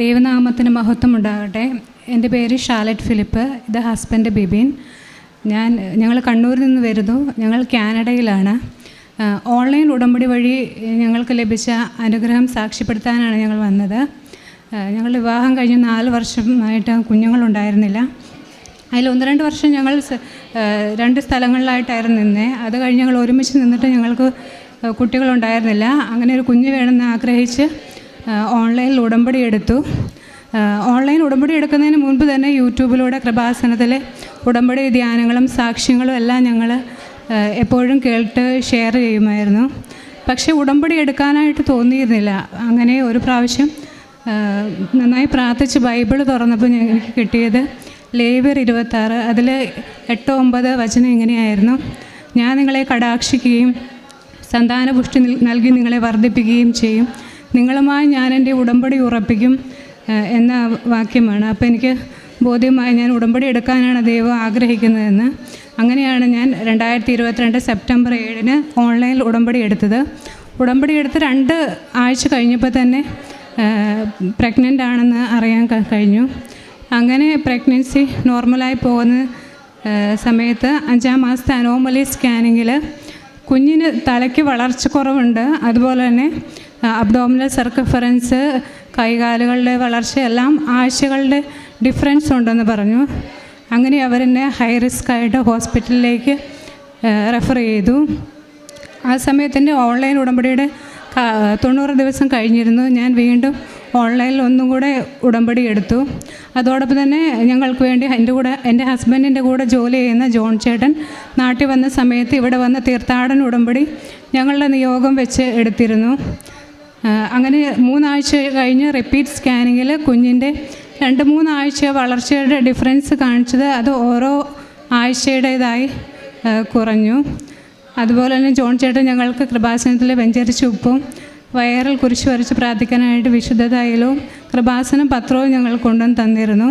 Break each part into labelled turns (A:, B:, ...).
A: ദൈവനാമത്തിന് മഹത്വം ഉണ്ടാകട്ടെ എന്റെ പേര് ഷാലറ്റ് ഫിലിപ്പ് ഇത് ഹസ്ബൻഡ് ബിബിൻ. ഞാൻ ഞങ്ങൾ കണ്ണൂരിൽ നിന്ന് വരുന്നു. ഞങ്ങൾ കാനഡയിലാണ്. ഓൺലൈൻ ഉടമ്പടി വഴി ഞങ്ങൾക്ക് ലഭിച്ച അനുഗ്രഹം സാക്ഷ്യപ്പെടുത്താനാണ് ഞങ്ങൾ വന്നത്. ഞങ്ങൾ വിവാഹം കഴിഞ്ഞ് നാല് വർഷമായിട്ട് കുഞ്ഞുങ്ങളുണ്ടായിരുന്നില്ല. അതിൽ ഒന്ന് രണ്ട് വർഷം ഞങ്ങൾ രണ്ട് സ്ഥലങ്ങളിലായിട്ടായിരുന്നു നിന്നേ. അത് കഴിഞ്ഞ് ഞങ്ങൾ ഒരുമിച്ച് നിന്നിട്ട് ഞങ്ങൾക്ക് കുട്ടികളുണ്ടായിരുന്നില്ല. അങ്ങനെ ഒരു കുഞ്ഞ് വേണമെന്ന് ആഗ്രഹിച്ച് ഓൺലൈനിൽ ഉടമ്പടി എടുത്തു. ഓൺലൈൻ ഉടമ്പടി എടുക്കുന്നതിന് മുൻപ് തന്നെ യൂട്യൂബിലൂടെ കൃപാസനത്തിലെ ഉടമ്പടി ധ്യാനങ്ങളും സാക്ഷ്യങ്ങളും എല്ലാം ഞങ്ങൾ എപ്പോഴും കേട്ട് ഷെയർ ചെയ്യുമായിരുന്നു. പക്ഷേ ഉടമ്പടി എടുക്കാനായിട്ട് തോന്നിയിരുന്നില്ല. അങ്ങനെ ഒരു പ്രാവശ്യം നന്നായി പ്രാർത്ഥിച്ച് ബൈബിൾ തുറന്നപ്പോൾ ഞങ്ങൾക്ക് കിട്ടിയത് ലേബർ ഇരുപത്താറ്. അതിൽ എട്ട് ഒമ്പത് വചനം ഇങ്ങനെയായിരുന്നു. ഞാൻ നിങ്ങളെ കടാക്ഷിക്കുകയും സന്താനപുഷ്ടി നൽകി നിങ്ങളെ വർദ്ധിപ്പിക്കുകയും ചെയ്യും. നിങ്ങളുമായി ഞാൻ എന്റെ ഉടമ്പടി ഉറപ്പിക്കും എന്ന വാക്യമാണ്. അപ്പോൾ എനിക്ക് ബോധ്യമായി ഞാൻ ഉടമ്പടി എടുക്കാനാണ് ദൈവം ആഗ്രഹിക്കുന്നതെന്ന്. അങ്ങനെയാണ് ഞാൻ രണ്ടായിരത്തി ഇരുപത്തിരണ്ട് സെപ്റ്റംബർ ഏഴിന് ഓൺലൈനിൽ ഉടമ്പടി എടുത്തത്. ഉടമ്പടി എടുത്ത് രണ്ട് ആഴ്ച കഴിഞ്ഞപ്പോൾ തന്നെ പ്രഗ്നന്റ് ആണെന്ന് അറിയാൻ കഴിഞ്ഞു. അങ്ങനെ പ്രഗ്നൻസി നോർമലായി പോകുന്ന സമയത്ത് അഞ്ചാം മാസത്തെ അനോമലി സ്കാനിങ്ങിൽ കുഞ്ഞിന് തലയ്ക്ക് വളർച്ച കുറവുണ്ട്. അതുപോലെ തന്നെ അബ്ഡോമിനൽ സർക്കഫറൻസ് കൈകാലുകളുടെ വളർച്ചയെല്ലാം ആഴ്ചകളുടെ ഡിഫറൻസ് ഉണ്ടെന്ന് പറഞ്ഞു. അങ്ങനെ അവരെന്നെ ഹൈ റിസ്ക് ആയിട്ട് ഹോസ്പിറ്റലിലേക്ക് റെഫർ ചെയ്തു. ആ സമയത്തിന്റെ ഓൺലൈൻ ഉടമ്പടിയുടെ തൊണ്ണൂറ് ദിവസം കഴിഞ്ഞിരുന്നു. ഞാൻ വീണ്ടും ഓൺലൈനിൽ ഒന്നും കൂടെ ഉടമ്പടി എടുത്തു. അതോടൊപ്പം തന്നെ ഞങ്ങൾക്ക് വേണ്ടി എന്റെ കൂടെ എന്റെ ഹസ്ബൻഡിന്റെ കൂടെ ജോലി ചെയ്യുന്ന ജോൺ ചേട്ടൻ നാട്ടിൽ വന്ന സമയത്ത് ഇവിടെ വന്ന തീർത്ഥാടന ഉടമ്പടി ഞങ്ങളുടെ നിയോഗം വെച്ച് എടുത്തിരുന്നു. അങ്ങനെ മൂന്നാഴ്ച കഴിഞ്ഞ് റിപ്പീറ്റ് സ്കാനിങ്ങിൽ കുഞ്ഞിന്റെ രണ്ട് മൂന്നാഴ്ച വളർച്ചയുടെ ഡിഫറൻസ് കാണിച്ചത് അത് ഓരോ ആഴ്ചയുടേതായി കുറഞ്ഞു. അതുപോലെ തന്നെ ജോൺ ചേട്ടൻ ഞങ്ങൾക്ക് കൃപാസനത്തിൽ വെഞ്ചരിച്ച ഉപ്പും വയറിൽ കുരിശ് വരച്ച് പ്രാർത്ഥിക്കാനായിട്ട് വിശുദ്ധ കൃപാസനം പത്രവും ഞങ്ങൾ കൊണ്ടുവന്ന് തന്നിരുന്നു.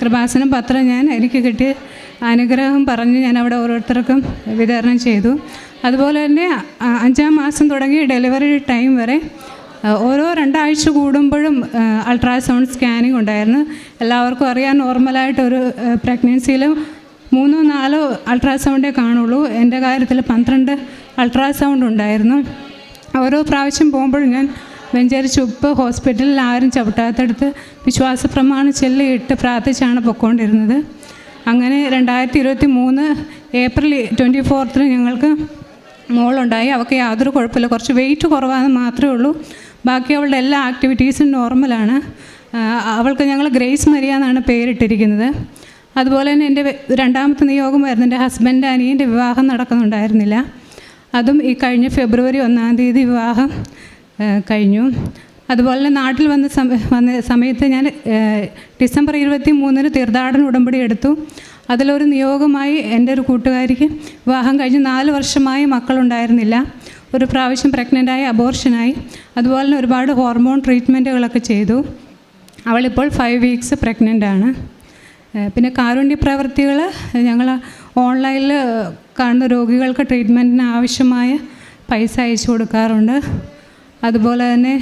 A: കൃപാസനം പത്രം ഞാൻ എനിക്ക് കിട്ടിയ അനുഗ്രഹം പറഞ്ഞ് ഞാൻ അവിടെ ഓരോരുത്തർക്കും വിതരണം ചെയ്തു. അതുപോലെ തന്നെ അഞ്ചാം മാസം തുടങ്ങി ഡെലിവറി ടൈം വരെ ഓരോ രണ്ടാഴ്ച കൂടുമ്പോഴും അൾട്രാസൗണ്ട് സ്കാനിങ് ഉണ്ടായിരുന്നു. എല്ലാവർക്കും അറിയാൻ നോർമലായിട്ടൊരു പ്രഗ്നൻസിയിൽ മൂന്നോ നാലോ അൾട്രാസൗണ്ടേ കാണുള്ളൂ. എന്റെ കാര്യത്തിൽ പന്ത്രണ്ട് അൾട്രാസൗണ്ട് ഉണ്ടായിരുന്നു. ഓരോ പ്രാവശ്യം പോകുമ്പോഴും ഞാൻ വെഞ്ചേരി ചുപ്പ് ഹോസ്പിറ്റലിൽ ആരും ചവിട്ടാത്തടുത്ത് വിശ്വാസ പ്രമാണം ചെല്ലിയിട്ട് പ്രാർത്ഥിച്ചാണ് പൊയ്ക്കൊണ്ടിരുന്നത് അങ്ങനെ രണ്ടായിരത്തി ഇരുപത്തി മൂന്ന് ഏപ്രിൽ ട്വന്റി ഫോർത്തിന് ഞങ്ങൾക്ക് മോളുണ്ടായി. അവൾക്ക് യാതൊരു കുഴപ്പമില്ല. കുറച്ച് വെയിറ്റ് കുറവാണെന്ന് മാത്രമേ ഉള്ളൂ. ബാക്കി അവളുടെ എല്ലാ ആക്ടിവിറ്റീസും നോർമലാണ് അവൾക്ക് ഞങ്ങൾ ഗ്രേസ് മരിയ എന്നാണ് പേരിട്ടിരിക്കുന്നത്. അതുപോലെ തന്നെ എന്റെ രണ്ടാമത്തെ നിയോഗമായിരുന്നു എന്റെ ഹസ്ബൻഡ് അനിയന്റെ വിവാഹം നടക്കുന്നുണ്ടായിരുന്നില്ല. അതും ഈ കഴിഞ്ഞ ഫെബ്രുവരി ഒന്നാം തീയതി വിവാഹം കഴിഞ്ഞു. അതുപോലെ തന്നെ നാട്ടിൽ വന്ന സമ വന്ന സമയത്ത് ഞാൻ ഡിസംബർ ഇരുപത്തി മൂന്നിന് തീർത്ഥാടന ഉടമ്പടി എടുത്തു. അതിലൊരു നിയോഗമായി എന്റെ ഒരു കൂട്ടുകാരിക്ക് വിവാഹം കഴിഞ്ഞ് നാല് വർഷമായി മക്കളുണ്ടായിരുന്നില്ല. ഒരു പ്രാവശ്യം പ്രഗ്നന്റായി അബോർഷനായി. അതുപോലെ തന്നെ ഒരുപാട് ഹോർമോൺ ട്രീറ്റ്മെന്റുകളൊക്കെ ചെയ്തു. അവളിപ്പോൾ ഫൈവ് വീക്സ് പ്രഗ്നന്റ് ആണ്. പിന്നെ കാരുണ്യ പ്രവൃത്തികൾ ഞങ്ങൾ ഓൺലൈനിൽ കാണുന്ന രോഗികൾക്ക് ട്രീറ്റ്മെന്റിന് ആവശ്യമായ പൈസ അയച്ചു കൊടുക്കാറുണ്ട്. അതുപോലെ തന്നെ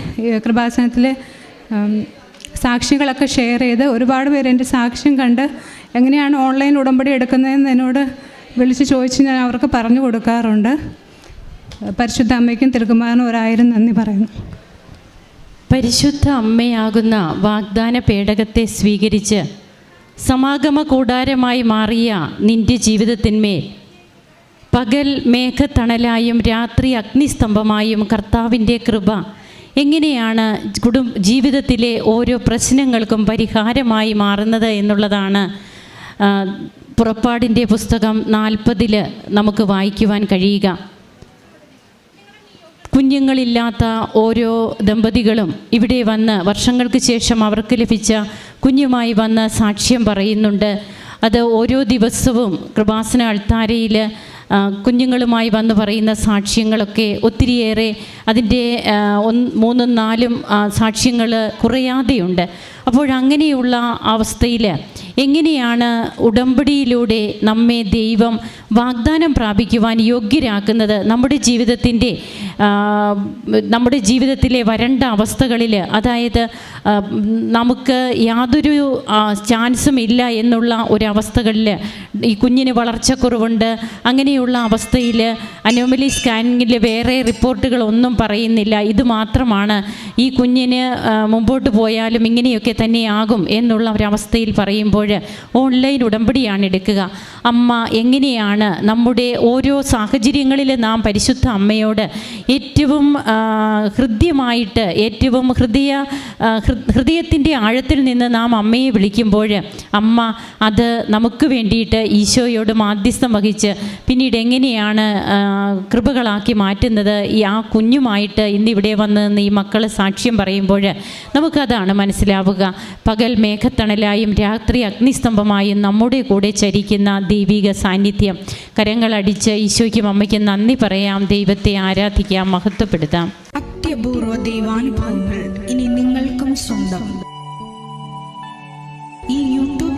A: കൃപാസനത്തിലെ സാക്ഷികളൊക്കെ ഷെയർ ചെയ്ത് ഒരുപാട് പേര് എന്റെ സാക്ഷ്യം കണ്ട് എങ്ങനെയാണ് ഓൺലൈൻ ഉടമ്പടി എടുക്കുന്നതെന്ന് എന്നോട് വിളിച്ച് ചോദിച്ച് ഞാൻ അവർക്ക് പറഞ്ഞു കൊടുക്കാറുണ്ട്. പരിശുദ്ധ അമ്മയ്ക്കും തിരുക്കുമാറിനും ഒരായിരം നന്ദി പറയുന്നു.
B: പരിശുദ്ധ അമ്മയാകുന്ന വാഗ്ദാന പേടകത്തെ സ്വീകരിച്ച് സമാഗമ കൂടാരമായി മാറിയ നിന്റെ ജീവിതത്തിന്മേൽ പകൽ മേഘത്തണലായും രാത്രി അഗ്നിസ്തംഭമായും കർത്താവിന്റെ കൃപ എങ്ങനെയാണ് കുടും ജീവിതത്തിലെ ഓരോ പ്രശ്നങ്ങൾക്കും പരിഹാരമായി മാറുന്നത് എന്നുള്ളതാണ് പുറപ്പാടിന്റെ പുസ്തകം നാൽപ്പതിൽ നമുക്ക് വായിക്കുവാൻ കഴിയുക. കുഞ്ഞുങ്ങളില്ലാത്ത ഓരോ ദമ്പതികളും ഇവിടെ വന്ന് വർഷങ്ങൾക്ക് ശേഷം അവർക്ക് ലഭിച്ച കുഞ്ഞുമായി വന്ന് സാക്ഷ്യം പറയുന്നുണ്ട്. അത് ഓരോ ദിവസവും കൃപാസന അൾത്താരയിൽ കുഞ്ഞുങ്ങളുമായി വന്ന് പറയുന്ന സാക്ഷ്യങ്ങളൊക്കെ ഒത്തിരിയേറെ അതിന്റെ മൂന്നും നാലും സാക്ഷ്യങ്ങൾ കുറയാതെയുണ്ട്. അപ്പോഴങ്ങനെയുള്ള അവസ്ഥയിൽ എങ്ങനെയാണ് ഉടമ്പടിയിലൂടെ നമ്മെ ദൈവം വാഗ്ദാനം പ്രാപിക്കുവാൻ യോഗ്യരാക്കുന്നത്? നമ്മുടെ ജീവിതത്തിന്റെ നമ്മുടെ ജീവിതത്തിലെ വരണ്ട അവസ്ഥകളിൽ അതായത് നമുക്ക് യാതൊരു ചാൻസും ഇല്ല എന്നുള്ള ഒരവസ്ഥകളിൽ ഈ കുഞ്ഞിന് വളർച്ചക്കുറവുണ്ട്. അങ്ങനെയുള്ള അവസ്ഥയിൽ അനോമലി സ്കാനിങ്ങിൽ വേറെ റിപ്പോർട്ടുകളൊന്നും പറയുന്നില്ല. ഇത് മാത്രമാണ് ഈ കുഞ്ഞിന് മുമ്പോട്ട് പോയാലും ഇങ്ങനെയൊക്കെ തന്നെയാകും എന്നുള്ള ഒരവസ്ഥയിൽ പറയുമ്പോൾ ഓൺലൈൻ ഉടമ്പടിയാണ് എടുക്കുക. അമ്മ എങ്ങനെയാണ് നമ്മുടെ ഓരോ സാഹചര്യങ്ങളിൽ നാം പരിശുദ്ധ അമ്മയോട് ഏറ്റവും ഹൃദ്യമായിട്ട് ഏറ്റവും ഹൃദയ ഹൃദയത്തിന്റെ ആഴത്തിൽ നിന്ന് നാം അമ്മയെ വിളിക്കുമ്പോൾ അമ്മ അത് നമുക്ക് വേണ്ടിയിട്ട് ഈശോയോട് മാധ്യസ്ഥം വഹിച്ച് പിന്നീട് എങ്ങനെയാണ് കൃപകളാക്കി മാറ്റുന്നത്? ഈ ആ കുഞ്ഞുമായിട്ട് ഇന്നിവിടെ വന്ന് നിന്ന് ഈ മക്കൾ സാക്ഷ്യം പറയുമ്പോൾ നമുക്കതാണ് മനസ്സിലാവുക. പകൽ മേഘത്തണലായും രാത്രി അഗ്നിസ്തംഭമായും നമ്മുടെ കൂടെ ചരിക്കുന്ന ദൈവിക സാന്നിധ്യം. കരങ്ങളടിച്ച് ഈശോയ്ക്കും അമ്മയ്ക്കും നന്ദി പറയാം. ദൈവത്തെ ആരാധിക്കാം മഹത്വപ്പെടുത്താം.
C: അത്യപൂർവ ദൈവാനുഭവങ്ങൾ ഇനി നിങ്ങൾക്കും സ്വന്തം.